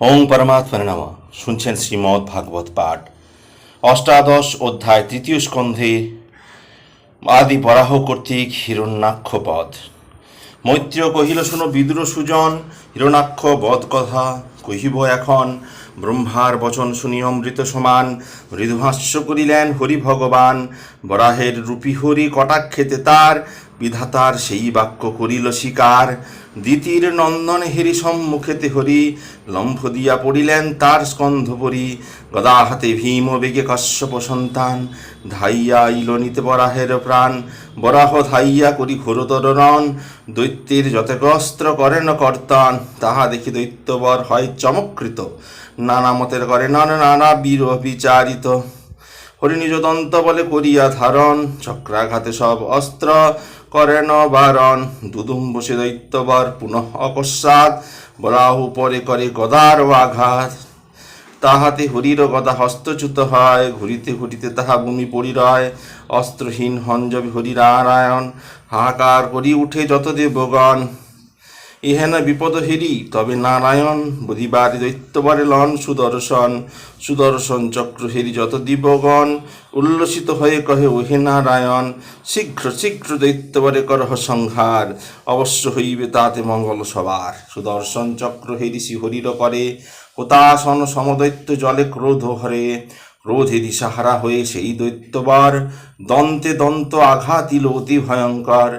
ওং পরমাত্মা নাম। শুনছেন শ্রীমৎ ভাগবত পাঠ। অষ্টাদশ অধ্যায় তৃতীয় স্কন্ধে আদি বরাহ কর্তৃক হিরণ্যাক্ষ পদ। মৈত্রী কহিল, শুনো বিদুর সুজন হিরণাক্ষ বধ কথা। কহিব এখন, ব্রহ্মার বচন শুনি অমৃত সমান। মৃদুহাস্য করিলেন, হরি ভগবান। বরাহের রূপী হরি কটাক্ষেতে তার। বিধাতার সেই বাক্য করিল শিকার। দ্বিতীর নন্দন হেরি সম্মুখেতে হরি, লম্ফ দিয়া পড়িলেন তার স্কন্ধ পরি। গদা হাতে ভীম বেগে কশ্যপ সন্তান, ধাইয়া ইল নিতে বরাহের প্রাণ। বরাহ ধাইয়া করি ঘোরতর রণ দৈত্যের যতগ্রস্ত্র করেন কর্তন। তাহা দেখি দৈত্যবর হয় চমৎকৃত নানা মতের করে নানা নানা বীর বিচারিত হরি নিজ দন্ত বলে করিয়া ধারণ, চক্রাঘাতে সব অস্ত্র করেন বারণ, দুদুম বসে দৈত্যবর পুনঃ অকস্মাৎ বরাহু পরে করে গদার আঘাত। তাহাতে হরির গদা হস্তচ্যুত হয়, ঘুরিতে ঘুরিতে তাহা ভূমি পরিরয়। অস্ত্রহীন হঞ্জবি হরিনারায়ণ, হাহাকার করি উঠে যত দেবগণ। ইহেন বিপদ হেরি, তবে নারায়ণ বুধিবার দৈত্যবারে লন সুদর্শন। সুদর্শন চক্র হেরি যত দিবগণ, উল্লসিত হয়ে কহে, ওহে নারায়ণ, শীঘ্র শীঘ্র দৈত্যবারে করহ সংহার। অবশ্য হইবে তাতে মঙ্গল সবার। সুদর্শন চক্র হেরি শ্রীহরির করে হতাশন সমদৈত্য জলে ক্রোধ হরে ক্রোধে দিশাহারা হয়ে সেই দৈত্যবার, দন্তে দন্ত আঘাত দিল অতি ভয়ঙ্কর।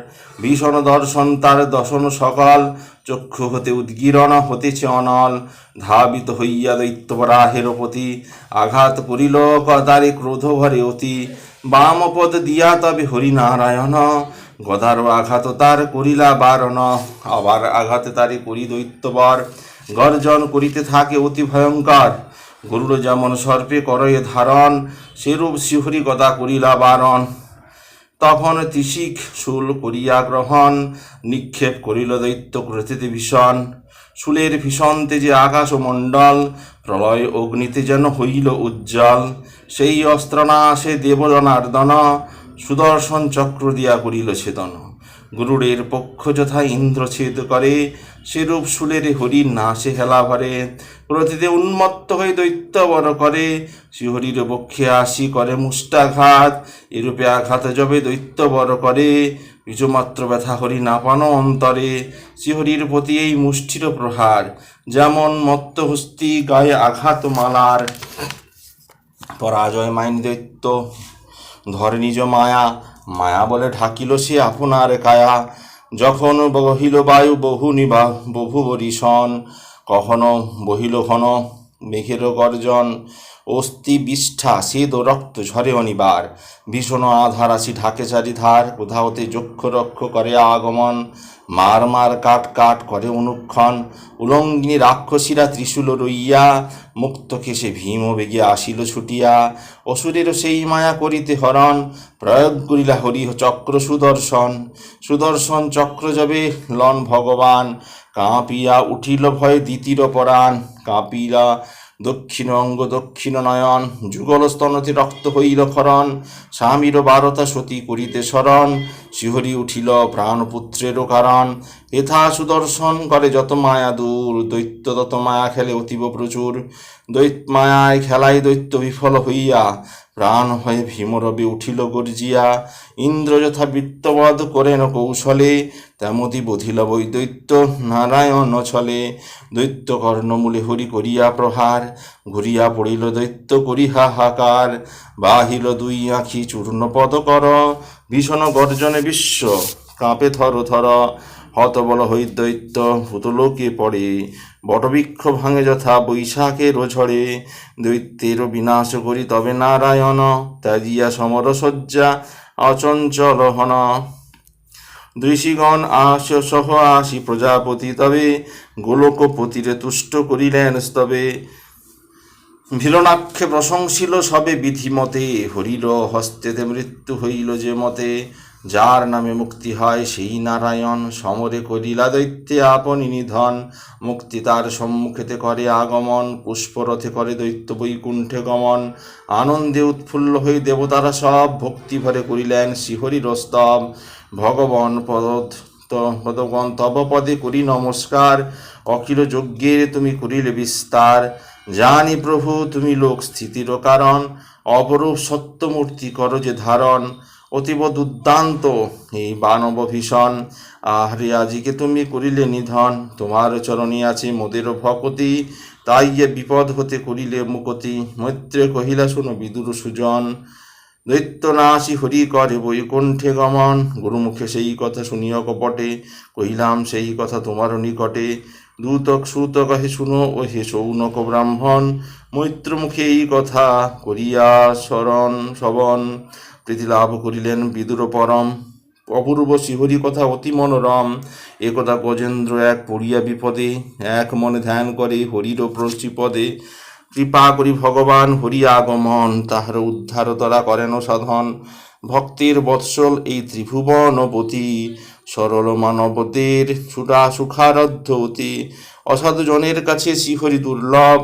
ভীষণ দর্শন তার দশন সকাল, চক্ষু হতে উদ্গীরণ, হতেছে অনল। ধাবিত হইয়া দৈত্যবরাহের প্রতি আঘাত করিল কদারে ক্রোধ ভরে অতি। বামপদ দিয়া তবে হরিনারায়ণ, গদার আঘাত তার করিলা বারণ। আবার আঘাতে তারে করি দৈত্যবর। গর্জন করিতে থাকে অতি ভয়ঙ্কর। গরুড় যেমন সর্পে করয়ে ধারণ, সেরূপ শিহরি গদা করিলা বারণ। তখন তিসিক শুল করিয়া গ্রহণ, নিক্ষেপ করিল দৈত্য ক্রথিতে ভীষণ। শুলের ভীষণ তেজে আকাশ ও মণ্ডল, প্রলয় অগ্নিতে যেন হইল উজ্জ্বল। সেই অস্ত্র না আসে দেবজনার্দন সুদর্শন চক্র দিয়া করিল ছেদন। গুরুড়ের পক্ষ যথা ইন্দ্র ছেদ করে, সেরূপ শুলের হরি নাশে হেলা ভরে, প্রতিতে উন্মত্ত হয়ে দৈত্য বড় করে। শ্রীহরির বক্ষে আসি করে মুষ্টাঘাত, এরূপে আঘাত যবে দৈত্য বড় করে। কিছুমাত্র ব্যথা হরি না পানো অন্তরে, শ্রীহরির প্রতি এই মুষ্টির প্রহার। যেমন মত্ত হস্তি গায়ে আঘাত মালার। পরাজয় মাইন দৈত্য, ধরে নিজ মায়া মায়া বলে ঢাকিল সে আপনার কায়া। যখন বহিল বায়ু, বহু নিবা, বহু বরিশন। কখনো বহিল ঘন মেঘের গর্জন। অস্থি বিষ্ঠা, সেদ রক্ত ঝরে অনিবার। ভীষণ আধার আসি ঢাকে চারিধার কোথাওতে যক্ষ রক্ষ করে আগমন। মার মার কাট কাট করে অনুক্ষণ। উলঙ্গিনী রাক্ষসীরা ত্রিশূল রইয়া, মুক্ত কেশে ভীম বেগে আসিল ছুটিয়া। অসুরেরও সেই মায়া করিতে হরণ, প্রয়োগ করিলা হরি চক্র সুদর্শন। সুদর্শন চক্র যাবে লন ভগবান, কাঁপিয়া উঠিল ভয়ে দ্বিতীয় পরাণ কাঁপিয়া দক্ষিণ অঙ্গ দক্ষিণ নয়ন, যুগল স্তনতি রক্ত হইল খরণ, স্বামীর বারতা সতী করিতে শরণ শিহরি উঠিল প্রাণপুত্রেরও কারণ। এথা সুদর্শন করে যত মায়া দূর, দৈত্য তত মায়া খেলে অতীব প্রচুর। দৈত মায়ায় খেলাই দৈত্য বিফল হইয়া প্রাণ হয়ে ভীমরবে উঠিল গর্জিয়া, ইন্দ্র যথা বৃত্তবধ করেন কৌশলে, তেমতি বধিল বৈ দৈত্য নারায়ণ ছলে। দৈত্য কর্ণমূলে হরি করিয়া প্রহার, ঘুরিয়া পড়িল দৈত্য করি হাহাকার। বাহিল দুই আঁখি চূর্ণ পদ কর, ভীষণ গর্জনে বিশ্ব, কাঁপে থর থর। হতবল হই দৈত্য ভূতলোকে পড়ে। বটবৃক্ষ ভাঙে যথা বৈশাখের ঝড়ে। দৈত্যের বিনাশ করি তবে নারায়ণ, ত্যাজিয়া সমর শয্যা, অচঞ্চল হন। ঋষিগণ আস সহ আসি প্রজাপতি তবে, গোলকপতিরে তুষ্ট করিলেন স্তবে। ভিলনাক্ষে প্রশংসিল সবে বিধিমতে, হরির হস্তেতে মৃত্যু হইল যে মতে। যার নামে মুক্তি হয় সেই নারায়ণ। সমরে করিলা দৈত্যে আপনি নিধন। মুক্তি তার সম্মুখেতে করে আগমন। পুষ্পরথে করে দৈত্য বৈকুণ্ঠে গমন। আনন্দে উৎফুল্ল হয়ে দেবতারা সব ভক্তি ভরে করিলেন শ্রীহরির স্তব ভগবান পদ তদগণ তব পদে করি নমস্কার। অকিল যজ্ঞের তুমি করিলে বিস্তার। জানি প্রভু, তুমি লোক স্থিতির কারণ। অপরূপ সত্যমূর্তি কর যে ধারণ। অতীব দুর্দান্ত এই বানব ভীষণ। আহরে আজিকে তুমি করিলে নিধন, তোমার চরণে আছে মোদের ভকতি। তাই এ বিপদ হতে করিলে মুকতি। মৈত্রে কহিলা, শুনো বিদুর সুজন দৈত্যনাশী হরি করে বৈকুণ্ঠে গমন। গুরুমুখে সেই কথা শুনিয়া কপটে, কহিলাম সেই কথা তোমার নিকটে। দূতক সুত কহে শুনো ও হে সৌনক ব্রাহ্মণ মৈত্র মুখে এই কথা করিয়া শরণ, শবন। প্রীতি লাভ করিলেন বিদুর পরম। অপূর্ব শিহরি কথা অতি মনোরম। একথা গজেন্দ্র এক পড়িয়া বিপদে, এক মনে ধ্যান করে হরির পদে। কৃপা করি ভগবান হরি আগমন, তাহার উদ্ধার দ্বারা করেন সাধন। ভক্তির বৎসল এই ত্রিভুবনপতি সরল মানবদের সুরা সুখারধ্য অতি। অসাধু জনের কাছে শিহরি দুর্লভ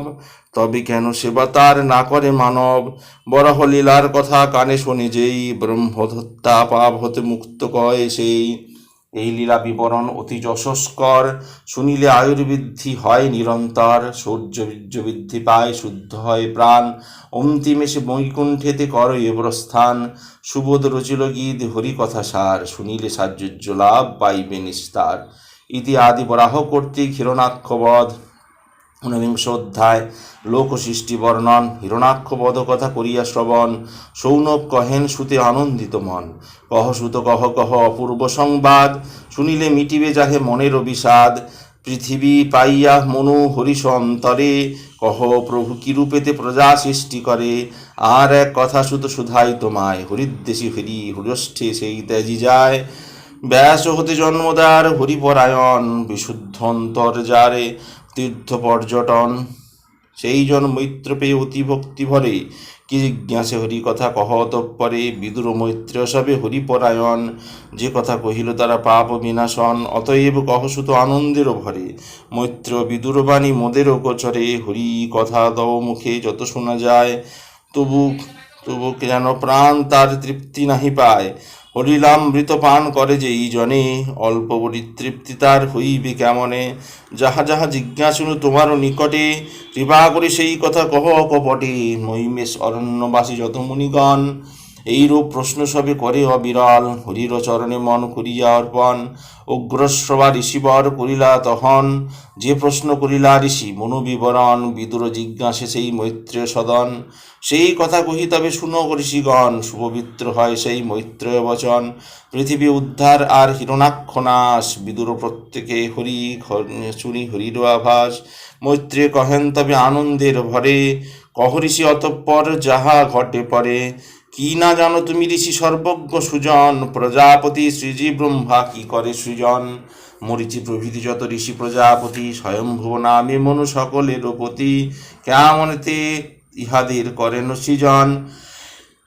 তবে কেন সেবা তার না করে মানব? বরাহ লীলার কথা কানে শোনে যেই ব্রহ্মধত্যা পাপ হতে মুক্ত কয় সেই। এই লীলা বিবরণ অতি যশস্কর, শুনিলে আয়ুর্বৃদ্ধি হয় নিরন্তর, সূর্য বৃদ্ধি পায়, শুদ্ধ হয় প্রাণ। অন্তিমে সে বৈকুণ্ঠেতে কর এব্রস্থান সুবোধ রচিল গীত হরি কথা সার, শুনিলে সাহ্যর্য লাভ পাইবে নিস্তার। ইতি আদি বরাহ কর্তৃক হিরণাক্ষবধ। ঊনবিংশ অধ্যায়। লোক সৃষ্টি বর্ণন, হিরণাক্ষ বধ কথা করিয়া শ্রবণ, সৌনক কহেন সুতে আনন্দিত মন। কহ সুত কহ কহ অপূর্ব সংবাদ, শুনিলে মিটিবে যাহে মনের বিষাদ পৃথিবী পাইয়া মনু হরিষ অন্তরে, কহ প্রভু কিরূপেতে প্রজা সৃষ্টি করে? আর এক কথা সুত সুধাই তোমায়, হরিদ্দেশী হরি হরিষ্ঠে সেই ত্যাজি যায়। ব্যাস হতে জন্মদার হরিপরায়ণ, বিশুদ্ধ অন্তর যারে তীর্থ পর্যটন। সেই জন মৈত্র পেয়ে অতি ভক্তি ভরে। কি জিজ্ঞাসে হরি কথা কহ তৎপরে বিদুর মৈত্র সবে হরিপরায়ণ। যে কথা কহিল তারা পাপ বিনাশন। অতএব কহসুত আনন্দের ভরে। মৈত্র বিদুর বাণী মোদের গোচরে। হরি কথা দও মুখে যত শোনা যায়। তবু তবু যেন প্রাণ তার তৃপ্তি নাহি পায়। হরিলামৃত পান করে যে জনে অল্প পরিতৃপ্তি তার হইবে কেমনে? যাহা যাহা জিজ্ঞাসুন তোমার নিকটে, কৃপা করে সেই কথা কহ কপটে। মহিমেশ অরণ্যবাসী যত মুনিগণ এইরূপ প্রশ্ন সবে করে অবিরল হরির চরণে মন করিয়া অর্পণ। উগ্রশ্রবা ঋষিবর করিলা তখন যে প্রশ্ন করিলা ঋষি, মনোবিবরণ, বিদুর জিজ্ঞাসে সেই মৈত্রেয় সদন। সেই কথা কহি তবে শুনো ঋষিগণ, শুভবিত্র হয় সেই মৈত্রেয় বচন। পৃথিবী উদ্ধার আর হিরণাক্ষ নাশ বিদুর প্রত্যেকে হরি চুরি হরির আভাস। মৈত্রে কহেন তবে আনন্দের ভরে, কহ ঋষি, অতঃপর যাহা ঘটে পরে। কি না জানো তুমি ঋষি সর্বজ্ঞ সুজন? প্রজাপতি শ্রীজী ব্রহ্মা কি করে সৃজন? মরিচি প্রভৃতি যত ঋষি প্রজাপতি, স্বয়ম্ভুব নামে মনু সকলের পতি কেমনতে ইহাদের করেন সৃজন?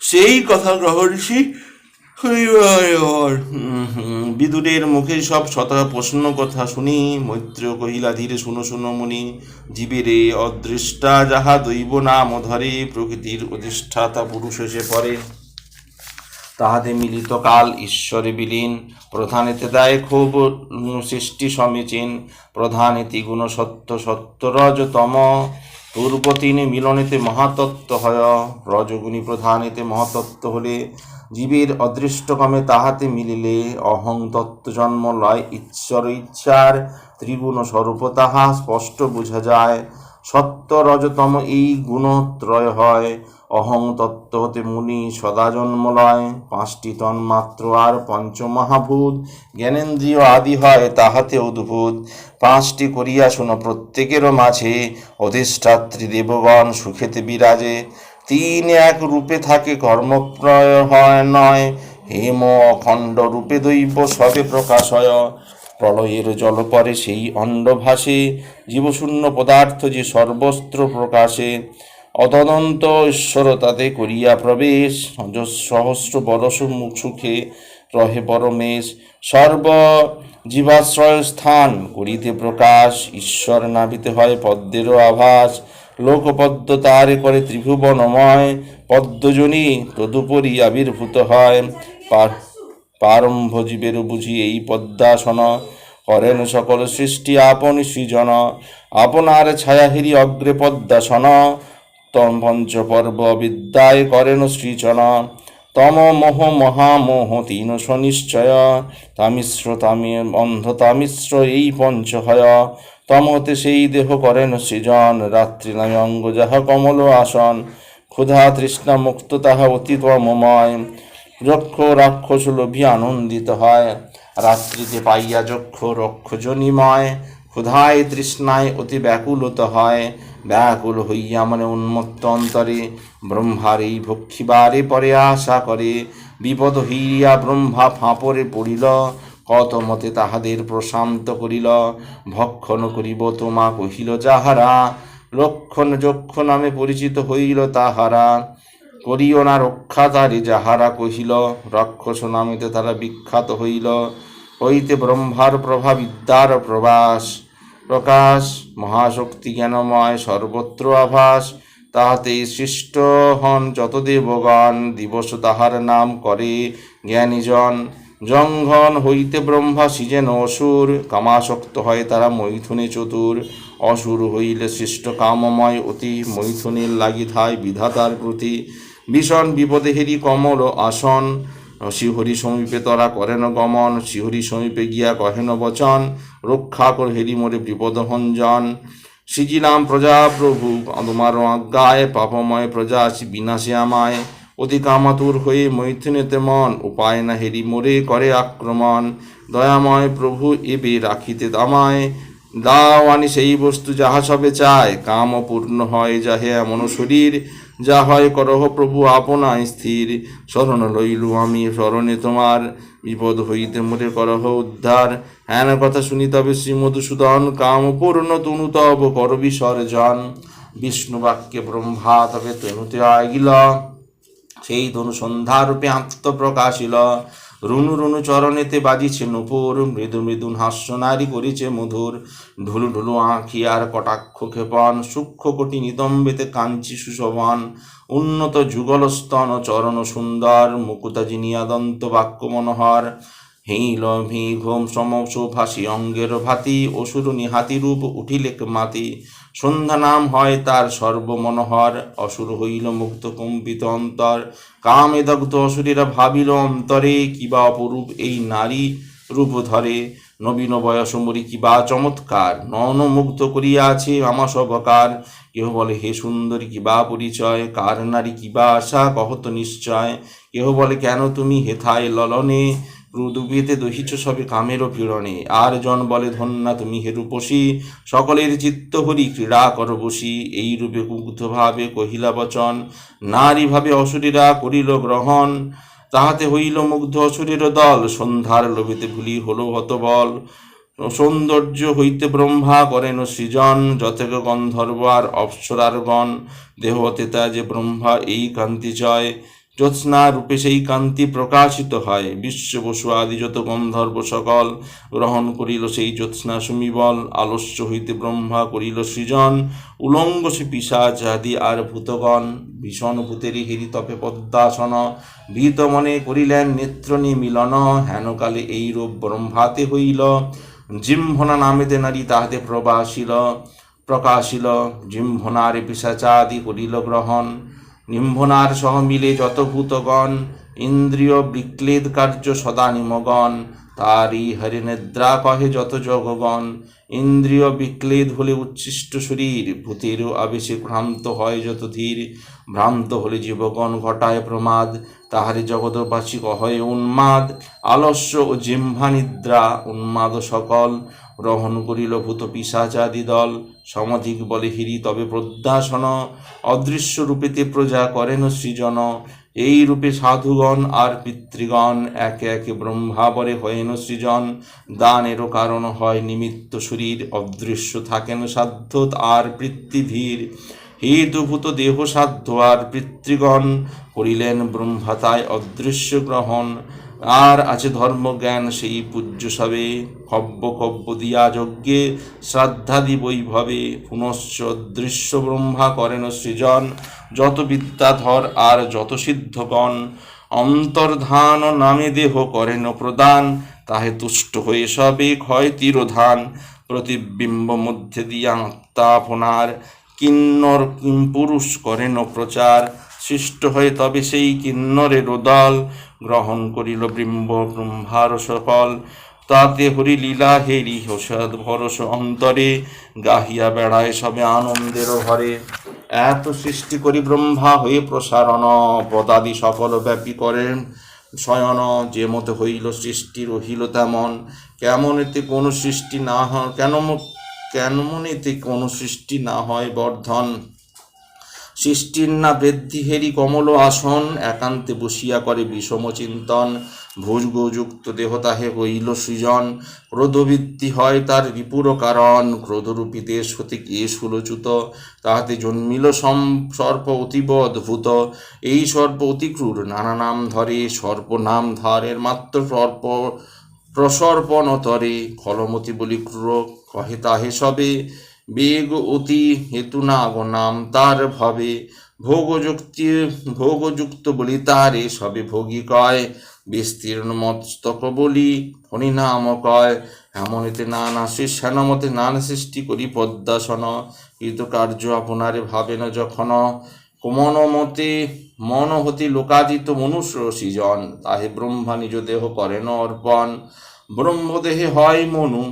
সেই কথা গ্রহ ঋষি বিদুরের মুখে সব শত প্রশ্ন কথা শুনি, মৈত্র কহিলা ধীরে শুনো শুনো মুনি, জীবের অদৃষ্টা যাহা দৈব নাম ধরে, প্রকৃতির অধিষ্ঠাতা পুরুষ এসে পড়ে। তাহাতে মিলিত কাল ঈশ্বরে বিলীন, প্রধানেতে দায় খুব সৃষ্টি সমীচীন, প্রধানেতি গুণ সত্য সত্য রজতম, পূর্ব তিনি মিলনেতে মহাতত্ত্ব হয় রজগুণী প্রধানেতে মহাতত্ত্ব হলে জীবের অদৃষ্টকামে তাহাতে মিলিলে অহং তত্ত্ব জন্ম লয় ঈশ্বর ইচ্ছার ত্রিগুণ স্বরূপ তাহা স্পষ্ট বোঝা যায়। সত্য রজতম এই গুণত্রয় হয়, অহং তত্ত্ব হতে মুনি সদা জন্ম লয়। পাঁচটি তন্মাত্র আর পঞ্চমহাভূত, জ্ঞানেন্দ্রিয় আদি হয় তাহাতে অদ্ভুত। পাঁচটি করিয়া শোনো প্রত্যেকেরও মাঝে, অধিষ্ঠাত্রী দেবগণ সুখেতে বিরাজে। তিন এক রূপে থাকে কর্মপ্রয় হয় নয়। হেম অখণ্ড রূপে দৈব সবে প্রকাশ হয়। প্রলয়ের জল পরে সেই অণ্ড ভাসে, জীবশূন্য পদার্থ যে সর্বস্ত্র প্রকাশে। অতদন্ত ঈশ্বর তাতে করিয়া প্রবেশ, সহস্র বরস মুখ সুখে রহে পরমেশ। সর্ব জীবাশ্রয় স্থান করিতে প্রকাশ, ঈশ্বর নাভিতে হয় পদ্মেরও আভাস। লোকপদ্ম তারে করে ত্রিভুবনময় পদ্মজনী তদুপরি আবির্ভূত হয়। পার প্রারম্ভ জীবের বুঝি এই পদ্মাসন করেন সকল সৃষ্টি, আপন সৃজন। আপনার ছায়াহিরি অগ্রে পদ্মাসন। তম পঞ্চপর্ব বিদ্যায় করেন সৃজন। তম মোহ মহামোহ তিন সনিশ্চয় তামিশ্র তামি অন্ধ তামিশ্র এই পঞ্চহয়। তমতে সেই দেহ করেন সৃজন রাত্রি নামে অঙ্গ যাহা কমল আসন। ক্ষুধা তৃষ্ণা মুক্ত তাহা অতি তমময় যক্ষ রাক্ষস লোভী আনন্দিত হয়। রাত্রিতে পাইয়া যক্ষ রক্ষ জনিময় ক্ষুধায় তৃষ্ণায় অতি ব্যাকুলত হয়। ব্যাকুল হইয়া মনে উন্মত্ত অন্তরে ব্রহ্মার ভক্ষিবারে পরে আশা করে। বিপদ হইয়া ব্রহ্মা ফাঁপরে পড়িল। কত মতে তাহাদের প্রশান্ত করিল, ভক্ষণ করিব তোমা কহিল, যাহারা লক্ষণ যক্ষ নামে পরিচিত হইল তাহারা, করিও না রক্ষা তারে যাহারা কহিল, রাক্ষস নামেতে তারা বিখ্যাত হইল, হইতে ব্রহ্মার প্রভা বিদ্যার প্রবাস, প্রকাশ, মহাশক্তি জ্ঞানময় সর্বত্র আভাস, তাহাতে সৃষ্ট হন যত দেবগণ, দিবস তাহার নাম করে জ্ঞানীজন জঙ্ঘন হইতে ব্রহ্মা সিজেন অসুর, কামাসক্ত হয় তারা মৈথুনে চতুর। অসুর হইলে সৃষ্ট কামময় অতি মৈথুনের লাগিধায় বিধাতার প্রতি। ভীষণ বিপদে হেরি কমল আসন। শিহরি সমীপে তরা করেন গমন, শিহরি সমীপে গিয়া কহেন বচন, রক্ষা কর হেরি মোরে বিপদভঞ্জন শ্রীজিলাম প্রজা প্রভু, তোমার আজ্ঞায় পাপময় প্রজা বিনাশে আমায়। অতি কামাতুর হয়ে মৈথুনেতে মন, উপায় না হেরি মোরে করে আক্রমণ। দয়াময় প্রভু এবে রাখিতে দামায়, দাও আনি সেই বস্তু যাহা সবে চায়। কাম পূর্ণ হয় যাহে এমন শরীর, যা হয় করহ প্রভু আপনায় স্থির। শরণ লইলু আমি, শরণে তোমার। বিপদ হইতে মোরে করহ উদ্ধার। হ্যান কথা শুনি তবে শ্রী মধুসূদন কাম পূর্ণ তনু তব কর বিসর্জন বিষ্ণু বাক্যে ব্রহ্মা তবে তনুতে আগিল। সেই ধনু সন্ধ্যারূপে আত্মপ্রকাশিল। রুনু রুনু চরণেতে বাজিছে নুপুর, মৃদু মৃদু হাস্য নারী করিছে মধুর। ঢুলু ঢুলু আঁখি আর কটাক্ষ ক্ষেপণ, সূক্ষ্ম কোটি নিতম্বেতে কাঞ্চি সুশোভন। উন্নত যুগল স্তন চরণ সুন্দর মুকুতা জিনিয়া বাক্য মনোহর। হেইল ভি ঘোম সমস ভাসি অঙ্গের ভাতি অসুর নিহাতি রূপ উঠিলেক মাতি। সন্ধ্যা নাম হয় তার সর্বমনোহর, অসুর হইল মুক্ত কম্পিত অন্তর। কামে দগ্ধ অসুরেরা ভাবিল, অন্তরে কিবা অপরূপ এই নারী রূপ ধরে। নবীন বয়স মরি কিবা চমৎকার, নন মুগ্ধ করিয়া আছে আমা সবকার কেহ বলে, হে সুন্দরী, কিবা পরিচয়? কার নারী কিবা আশা? কহত নিশ্চয়? কেহ বলে, কেন তুমি হেথায় ললনে? রুদুবিতে দহিছ সবে কামেরও পীড়নে। আর জন বলে, ধন্যা তুমি হে রূপসী, সকলের চিত্ত হরি ক্রীড়া কর বসি। এই রূপে কুগ্ধ ভাবে কহিলা বচন, নারী ভাবে অসুরীরা করিল গ্রহণ, তাহাতে হইল মুগ্ধ অসুরের দল। সন্ধ্যার লোভেতে ভুলি হলো হতবল, সৌন্দর্য হইতে ব্রহ্মা করেন সৃজন যথেক গন্ধর্ব আর অপ্সরার গণ। দেহতেতা যে ব্রহ্মা, এই কান্তি জয় জ্যোৎস্না রূপে সেই কান্তি প্রকাশিত হয়। বিশ্ব বসু আদি যত গন্ধর্ব সকল গ্রহণ করিল সেই জ্যোৎস্না সুমিবল আলস্য হইতে ব্রহ্মা করিল সৃজন, উলঙ্গ সে পিসাচ আদি আর ভূতগণ, ভীষণ ভূতেরই হেরি তপে পদ্মাসন। ভীত মনে করিলেন, নেত্র মিলন হেনকালে এই রূপ ব্রহ্মাতে হইল। জিম্ভনা নামেতে নারী তাহাতে প্রবাসিল, প্রকাশিল। জিম্ভনারে পিসাচাদি করিল গ্রহণ। নিম্ভনার সহ মিলে যত ভূতগণ, ইন্দ্রিয় বিক্লেদ কার্য সদা নিমগণ তারই হরে নিদ্রা কহে যত জগগণ ইন্দ্রিয় বিক্লেদ হলে উচ্ছিষ্ট শরীর ভূতেরও আবেশে ভ্রান্ত হয় যত ধীর। ভ্রান্ত হলে জীবগণ ঘটায় প্রমাদ, তাহারে জগৎবাসী কহয় উন্মাদ। আলস্য ও জিহ্বা নিদ্রা, উন্মাদ সকল। গ্রহণ করিল ভূত পিসাচাদি দল। সমধিক বলে হিরি, তবে প্রদ্যাসন অদৃশ্য রূপেতে প্রজা করেন সৃজন। এই রূপে সাধুগণ আর পিতৃগণ একে একে ব্রহ্মাবরে হয়েন সৃজন। দানেরও কারণ হয় নিমিত্ত শরীর, অদৃশ্য থাকেন সাধ্য আর পৃথিবীর। হেতুভূত দেহ সাধ্য আর পিতৃগণ, করিলেন ব্রহ্মাতায় অদৃশ্য গ্রহণ। আর আছে ধর্মজ্ঞান, সেই পূজ্য সবে। কব্য কব্য দিয়া যজ্ঞে শ্রাদ্ধাদি বৈভবে। পুনশ্চ দৃশ্য ব্রহ্মা করেন সৃজন। যত বিদ্যাধর আর যত সিদ্ধগণ অন্তর্ধান নামে দেহ করেন প্রদান। তাহে তুষ্ট হয়ে সবে ক্ষয় তিরোধান। প্রতিবিম্ব মধ্যে দিয়া আত্মা আপনার, কিন্নর কিম পুরুষ করেন প্রচার। সৃষ্ট হয়ে তবে সেই কিন্নরের দল গ্রহণ করিল বৃম্ব, ব্রহ্মার সকল তাতে হরি লীলা হেরি হোসাদ ভরস অন্তরে গাহিয়া বেড়ায় সবে আনন্দের ঘরে এত সৃষ্টি করি ব্রহ্মা হয়ে প্রসারণ, পদাদি সকল ব্যাপী করেন। শয়ন যে মতো হইল সৃষ্টি রহিল তেমন। কেমন এতে কোনো সৃষ্টি না হয় কেন ম- কেমন এতে কোনো সৃষ্টি না হয় বর্ধন? সৃষ্টির না বৃদ্ধি হেরি কমল আসন। একান্তে বসিয়া করে বিষম চিন্তন। ভোজগযুক্ত দেহ তাহে হইল সৃজন। ক্রোধবৃত্তি হয় তার রিপুর কারণ। ক্রোধরূপী দেশ হতে কে সুলোচুত? তাহাতে জন্মিল সর্প অতীব অদ্ভুত। এই সর্প অতি ক্রূর। নানা নাম ধরে, সর্প নাম ধারের মাত্র সর্প। প্রসর্পণতরে, ফলমতি বলি ক্রূর, কহে তাহে সবে। বেগ অতি হেতু না গো নাম তার ভবে ভোগযুক্তি, ভোগযুক্ত বলি তারে সবে ভোগী কয়। বিস্তীর্ণ মস্তক বলি ফণি নাম কয়। এমনিতে নানা সেনামতে নানা সৃষ্টি করি পদ্মাসন। কৃত কার্য আপনারে ভাবেন যখন। কোমন মতে মন হতে লোকাদিত মনুষ্য সৃজন, তাহে ব্রহ্মা নিজ দেহ করেন অর্পণ। ব্রহ্মদেহে হয় মনু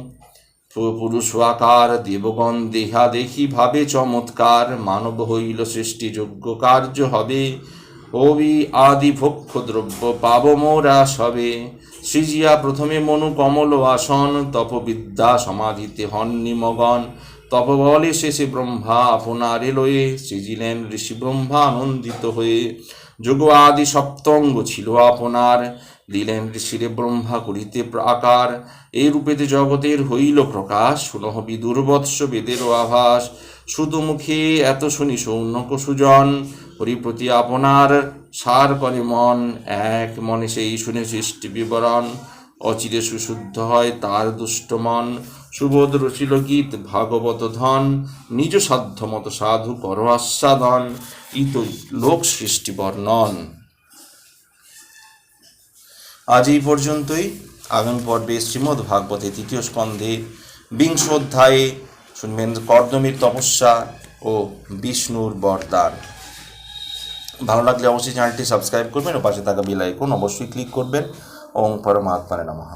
পুরুষ আকার দেবগণ দেহা দেখি ভাবে চমৎকার, মানব হইল সৃষ্টিযোগ্য কার্য হবে। হবি আদি ভক্ষ দ্রব্য পাব মোরা সবে। সৃজিয়া প্রথমে মনু কমল আসন, তপবিদ্যা সমাধিতে হন নিমগন। তপ বলে শেষে ব্রহ্মা আপনার এলোয়ে, সৃজিলেন ঋষি ব্রহ্মা আনন্দিত হয়ে। যোগ আদি সপ্তঙ্গ ছিল আপনার। দিলেন ঋষিরে ব্রহ্মা করিতে প্রাকার। এই রূপেতে জগতের হইল প্রকাশ। শুনহ বিদুর্বৎস বেদেরও আভাস। শুধু মুখে এত শুনি সৌনক সুজন হরিপ্রতি আপনার সার করে মন। এক মনে সেই শুনে সৃষ্টি বিবরণ। অচিরে সুশুদ্ধ হয় তার দুষ্ট মন। সুবোধ রচিল গীত ভাগবত ধন। নিজ সাধ্য মতো সাধু কর আস্বাদন। ইত লোক সৃষ্টি বর্ণন। আজ এই পর্যন্তই। আগামী পর্বে শ্রীমদ্ ভাগবতে তৃতীয় স্কন্ধে বিংশ অধ্যায়ে শুনবেন কর্দমীর তপস্যা ও বিষ্ণুর বরদান। ভালো লাগলে অবশ্যই চ্যানেলটি সাবস্ক্রাইব করবেন ও পাশে থাকা বেল আইকন অবশ্যই ক্লিক করবেন। ওম পরমাত্মারে নমঃ।